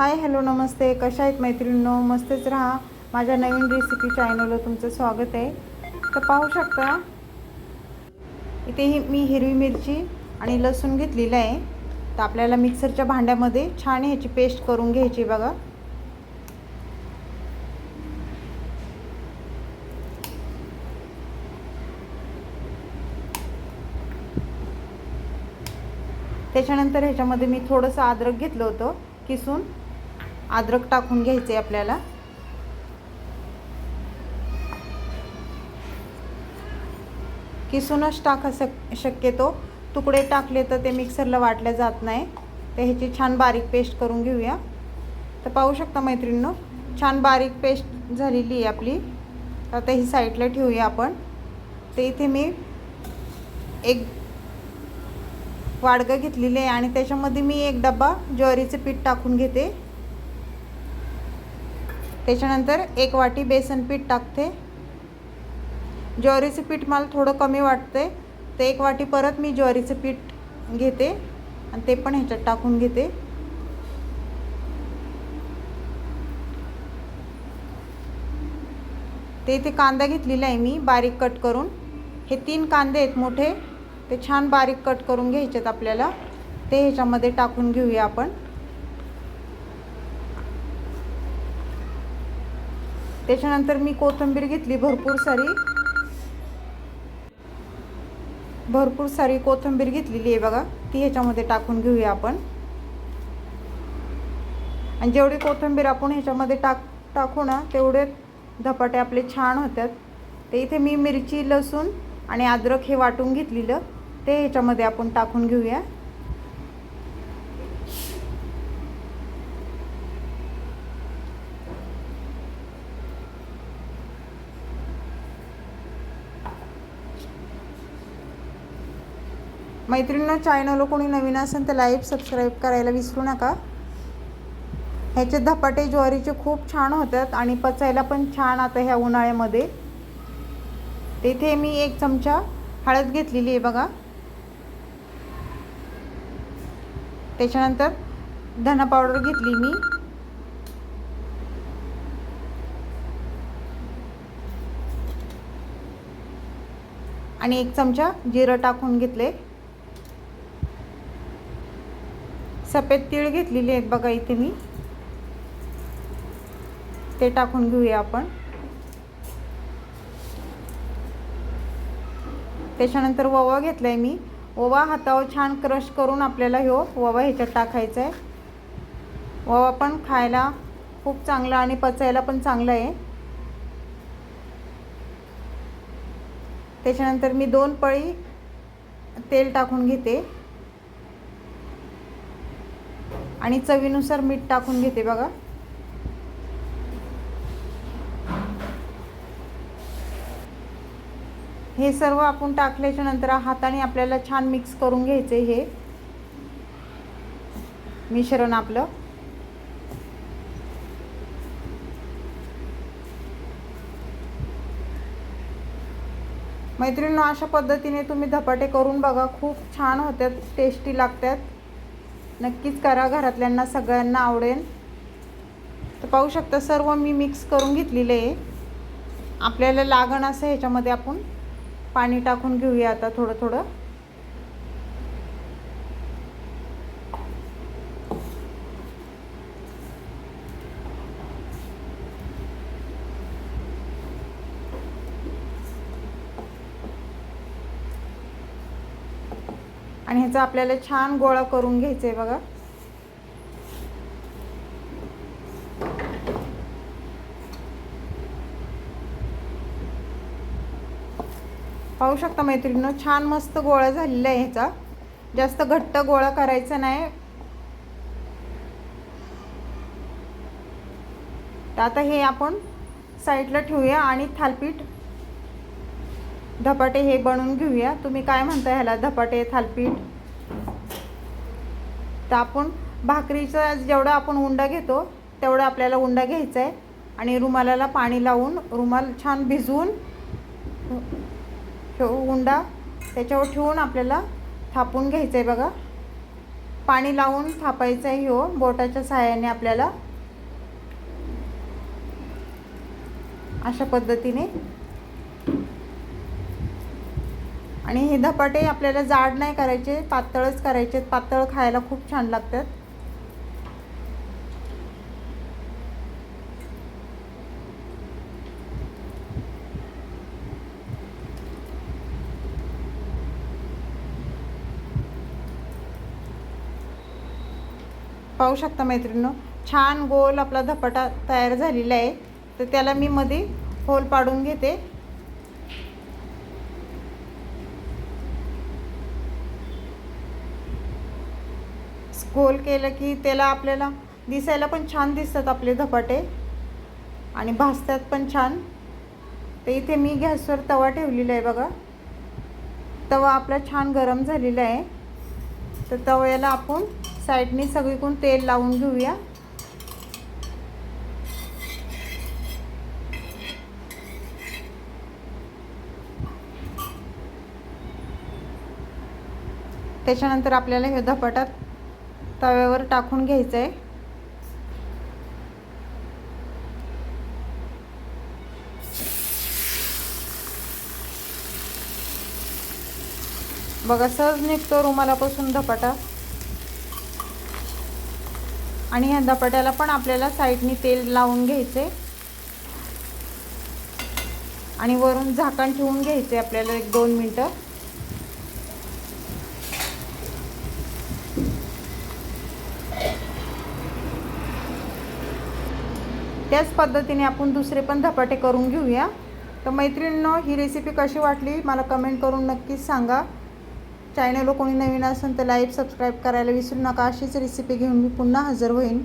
Hi hello नमस्ते. कशा आहेत मैत्रिणींनो? मस्तच राहा. माझ्या नवीन रेसिपी चॅनलवर तुमचं स्वागत आहे. तर पाहू शकता इथे ही मी हिरवी मिरची आणि लसूण घेतलेलं आहे. तर आपल्याला मिक्सरच्या भांड्यामध्ये छान ह्याची पेस्ट करून घ्यायची बघा. त्याच्यानंतर ह्याच्यामध्ये मी थोडंसं अद्रक घेतलं होतं किसून. अद्रक टाकून घ्यायचे आपल्याला. किसूनच टाका शक शक्यतो. तुकडे टाकले तर ते मिक्सरला वाटल्या जात नाही. तर ह्याची छान बारीक पेस्ट करून घेऊया. तर पाहू शकता मैत्रिणींनो छान बारीक पेस्ट झालेली आहे आपली. आता ही साईडला ठेवूया आपण. तर इथे मी एक वाडगं घेतलेली आहे आणि त्याच्यामध्ये मी एक डब्बा ज्वारीचं पीठ टाकून घेते. त्याच्यानंतर एक वाटी बेसन पीठ टाकते. ज्वारीचं पीठ मला थोडं कमी वाटते तर एक वाटी परत मी ज्वारीचं पीठ घेते आणि ते पण ह्याच्यात टाकून घेते. ते इथे कांदा घेतलेला आहे मी बारीक कट करून. हे तीन कांदे आहेत मोठे. ते छान बारीक कट करून घ्यायचेत आपल्याला. ते ह्याच्यामध्ये टाकून घेऊया आपण. त्याच्यानंतर मी कोथिंबीर घेतली भरपूर सारी. भरपूर सारी कोथिंबीर घेतलेली आहे बघा. ती ह्याच्यामध्ये टाकून घेऊया आपण. आणि जेवढी कोथिंबीर आपण ह्याच्यामध्ये टाक टाकू ना तेवढे धपाटे आपले छान होतात. ते इथे मी मिरची लसूण आणि अद्रक हे वाटून घेतलेलं. ते ह्याच्यामध्ये आपण टाकून घेऊया. मैत्रिणींना चॅनल कोणी नवीन असेल तर लाईव्ह सबस्क्राईब करायला विसरू नका. ह्याचे धपाटे ज्वारीचे खूप छान होतात आणि पचायला पण छान आता ह्या उन्हाळ्यामध्ये. तिथे मी एक चमचा हळद घेतलेली आहे बघा. त्याच्यानंतर धना पावडर घेतली मी. आणि एक चमचा जिरं टाकून घेतले. सफेद तीळ घेतलेली आहेत बघा इथे मी. ते टाकून घेऊया आपण. त्याच्यानंतर ओवा घेतला आहे मी. ओवा हातावर छान क्रश करून आपल्याला ह्यो ओवा ह्याच्यात टाकायचा आहे ओवा पण खायला खूप चांगला आणि पचायला पण चांगला आहे. त्याच्यानंतर मी दोन पळी तेल टाकून घेते. आणि चवीनुसार मीठ टाकून घेते बघा. हे सर्व आपण टाकल्याच्या नंतर हाताने आपल्याला छान मिक्स करून घ्यायचे हे. मिश्रण आपलं. मैत्रिणी अशा पद्धतीने तुम्ही धपाटे करून बघा. खूप छान होतात टेस्टी लागतात नक्कीच करा घरातल्यांना सगळ्यांना आवडेल. तर पाहू शकता सर्व मी मिक्स करून घेतलेले आहे. आपल्याला लागण असं ह्याच्यामध्ये आपण पाणी टाकून घेऊया आता थोडं थोडं. आणि ह्याचा आपल्याला छान गोळा करून घ्यायचा आहे बघा. पाहू शकता मैत्रिणीनं छान मस्त गोळा झालेला आहे ह्याचा. जास्त घट्ट गोळा करायचा नाही. तर आता हे आपण साईडला ठेवूया आणि थालपीठ धपाटे हे बनवून घेऊया. तुम्ही काय म्हणता ह्याला? धपाटे थालपीठ? तर आपण भाकरीचा जेवढा आपण उंडा घेतो तेवढा आपल्याला उंडा घ्यायचा आहे. आणि रुमालाला पाणी लावून रुमाल छान भिजवून ठेवू उंडा त्याच्यावर ठेवून आपल्याला थापून घ्यायचं आहे बघा. पाणी लावून थापायचं आहे हो बोटाच्या सहाय्याने आपल्याला. अशा पद्धतीने. आणि हे धपाटे आपल्याला जाड नाही करायचे पातळच करायचे. पातळ खायला खूप छान लागतात. पाहू शकता मैत्रिणीनं छान गोल आपला धपाटा तयार झालेला आहे. तर त्याला मी मध्ये होल पाडून घेते. गोल केलं की त्याला आपल्याला दिसायला पण छान दिसतात आपले धपाटे. आणि भाजतात पण छान. तर इथे मी गॅसवर तवा ठेवलेला आहे बघा. तवा आपला छान गरम झालेला आहे. तर तव्याला आपण साईडने सगळीकडून तेल लावून घेऊया. त्याच्यानंतर आपल्याला हे धपाटात तव्यावर टाकून घ्यायचं आहे बघा सहज निघतो रुमालापासून धपाटा. आणि ह्या धपाट्याला पण आपल्याला साईडनी तेल लावून घ्यायचे आणि वरून झाकण ठेवून घ्यायचे आपल्याला एक दोन मिनटं. त्याच पद्धतीने आपण दुसरे पण धपाटे करून घेऊया. तर मैत्रिणींनो ही रेसिपी कशी वाटली? मला कमेंट करून नक्कीच सांगा. चॅनलवर कोणी नवीन असेल तर लाईक सबस्क्राईब करायला विसरू नका. अशीच रेसिपी घेऊन मी पुन्हा हजर होईन.